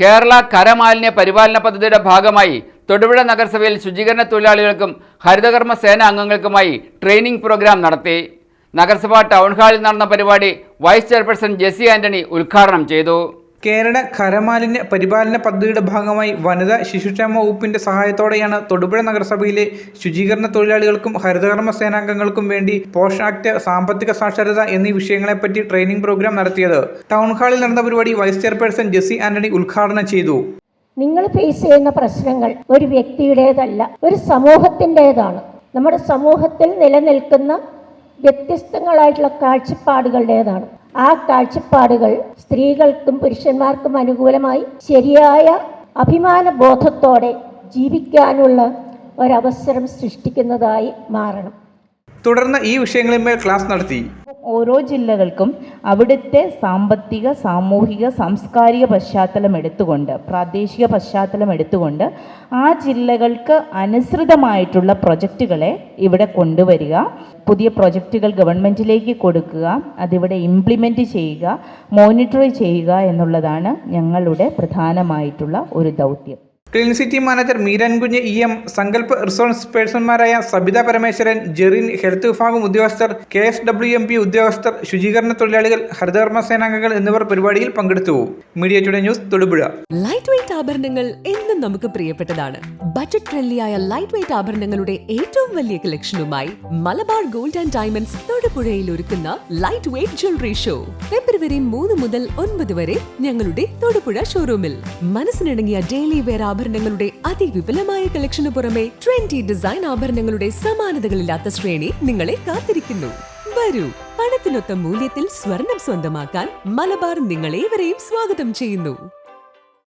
കേരള കരമാലിന്യ പരിപാലന പദ്ധതിയുടെ ഭാഗമായി തൊടുപുഴ നഗരസഭയിൽ ശുചീകരണ തൊഴിലാളികൾക്കും ഹരിതകർമ്മ സേന അംഗങ്ങൾക്കുമായി ട്രെയിനിംഗ് പ്രോഗ്രാം നടത്തി. നഗരസഭാ ടൗൺ ഹാളിൽ നടന്ന പരിപാടി വൈസ് ചെയർപേഴ്സൺ ജെസി ആന്റണി ഉദ്ഘാടനം ചെയ്തു. കേരള ഖരമാലിന്യ പരിപാലന പദ്ധതിയുടെ ഭാഗമായി വനിതാ ശിശുക്ഷേമ വകുപ്പിന്റെ സഹായത്തോടെയാണ് തൊടുപുഴ നഗരസഭയിലെ ശുചീകരണ തൊഴിലാളികൾക്കും ഹരിതകർമ്മ സേനാംഗങ്ങൾക്കും വേണ്ടി പോഷാക്ട് സാമ്പത്തിക സാക്ഷരത എന്നീ വിഷയങ്ങളെപ്പറ്റി ട്രെയിനിംഗ് പ്രോഗ്രാം നടത്തിയത്. ടൗൺ ഹാളിൽ നടന്ന പരിപാടി വൈസ് ചെയർപേഴ്സൺ ജെസി ആന്റണി ഉദ്ഘാടനം ചെയ്തു. നിങ്ങൾ ഫേസ് ചെയ്യുന്ന പ്രശ്നങ്ങൾ ഒരു വ്യക്തിയുടേതല്ല ഒരു സമൂഹത്തിന്റേതാണ്. നമ്മുടെ സമൂഹത്തിൽ നിലനിൽക്കുന്ന വ്യത്യസ്തങ്ങളായിട്ടുള്ള കാഴ്ചപ്പാടുകളുടേതാണ്. ആ കാഴ്ചപ്പാടുകൾ സ്ത്രീകൾക്കും പുരുഷന്മാർക്കും അനുകൂലമായി ശരിയായ അഭിമാന ബോധത്തോടെ ജീവിക്കാനുള്ള ഒരവസരം സൃഷ്ടിക്കുന്നതായി മാറണം. തുടർന്ന് ഈ വിഷയങ്ങളിന്മേൽ ക്ലാസ് നടത്തി. ഓരോ ജില്ലകൾക്കും അവിടുത്തെ സാമ്പത്തിക സാമൂഹിക സാംസ്കാരിക പശ്ചാത്തലം എടുത്തുകൊണ്ട് പ്രാദേശിക പശ്ചാത്തലം എടുത്തുകൊണ്ട് ആ ജില്ലകൾക്ക് അനുസൃതമായിട്ടുള്ള പ്രൊജക്റ്റുകളെ ഇവിടെ കൊണ്ടുവരിക. പുതിയ പ്രൊജക്റ്റുകൾ ഗവൺമെന്റിലേക്ക് കൊടുക്കുക അതിവിടെ ഇംപ്ലിമെന്റ് ചെയ്യുക മോണിറ്റർ ചെയ്യുക എന്നുള്ളതാണ് ഞങ്ങളുടെ പ്രധാനമായിട്ടുള്ള ഒരു ദൗത്യം. Clean city manager Meerankunju E M Sankalp resource പേഴ്സൺമാരായ Sabitha Parameswaran Jerin health വിഭാഗം ഉദ്യോഗസ്ഥർ K S W M P ഉദ്യോഗസ്ഥർ ശുചീകരണ തൊഴിലാളികൾ ഹരിതകർമ്മ സേനാംഗങ്ങൾ എന്നിവർ പരിപാടിയിൽ പങ്കെടുത്തു. Media today news Thodupuzha. Light weight ആഭരണങ്ങൾ എന്നും നമുക്ക് പ്രിയപ്പെട്ടതാണ്. ബജറ്റ് ഫ്രണ്ട്ലിയായ ലൈറ്റ് വെയിറ്റ് ആഭരണങ്ങളുടെ ഏറ്റവും വലിയ കളക്ഷനുമായി മലബാർ ഗോൾഡ് ആൻഡ് ഡയമണ്ട്സ് തൊടുപുഴയിൽ ഒരുക്കുന്ന light weight jewellery show February മൂന്ന് മുതൽ ഒൻപത് വരെ ഞങ്ങളുടെ തൊടുപുഴ ഷോറൂമിൽ മനസ്സിനിണങ്ങിയ ഡെയിലി വെയർ ആഭരണങ്ങളുടെ അതിവിപുലമായ കളക്ഷന് പുറമെ ട്രെൻഡി ഡിസൈൻ ആഭരണങ്ങളുടെ സമാനതകളില്ലാത്ത ശ്രേണി നിങ്ങളെ കാത്തിരിക്കുന്നു. വരൂ പണത്തിനൊത്ത മൂല്യത്തിൽ സ്വർണം സ്വന്തമാക്കാൻ മലബാർ നിങ്ങളേവരെയും സ്വാഗതം ചെയ്യുന്നു.